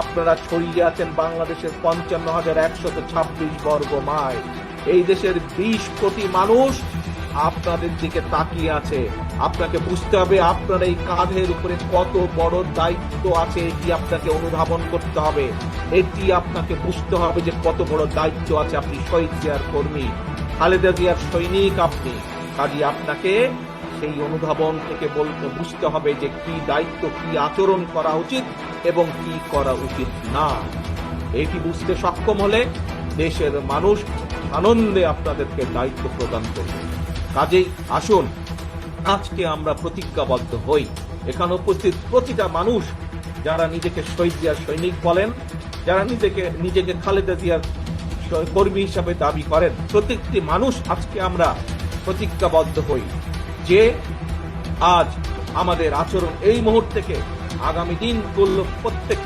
আপনারা ছড়িয়ে আছেন বাংলাদেশের পঞ্চান্ন হাজার একশত ছাব্বিশ বর্গ মাইল। এই দেশের বিশ কোটি মানুষ আপনাদের দিকে তাকিয়ে আছে। আপনাকে বুঝতে হবে আপনার এই কাঁধের উপরে কত বড় দায়িত্ব আছে, এটি আপনাকে অনুধাবন করতে হবে। এটি আপনাকে বুঝতে হবে যে কত বড় দায়িত্ব আছে আপনি শহীদ জিয়ার কর্মী, খালেদা জিয়ার সৈনিক আপনি। কাজে আপনাকে সেই অনুধাবন থেকে বলতে, বুঝতে হবে যে কি দায়িত্ব, কি আচরণ করা উচিত। এবং কি করা উচিত না? এটি বুঝতে সক্ষম হলে দেশের মানুষ আনন্দে আপনাদেরকে দায়িত্ব প্রদান করবে। কাজেই আসুন, আজকে আমরা প্রতিজ্ঞাবদ্ধ হই। এখানে উপস্থিত প্রতিটা মানুষ যারা নিজেকে শহীদ জিয়ার সৈনিক বলেন, যারা নিজেকে নিজেকে খালেদা জিয়ার কর্মী হিসাবে দাবি করেন, প্রত্যেকটি মানুষ আজকে আমরা প্রতিজ্ঞাবদ্ধ হই যে আজ আমাদের আচরণ এই মুহূর্ত থেকে আগামী দিনগুলো প্রত্যেক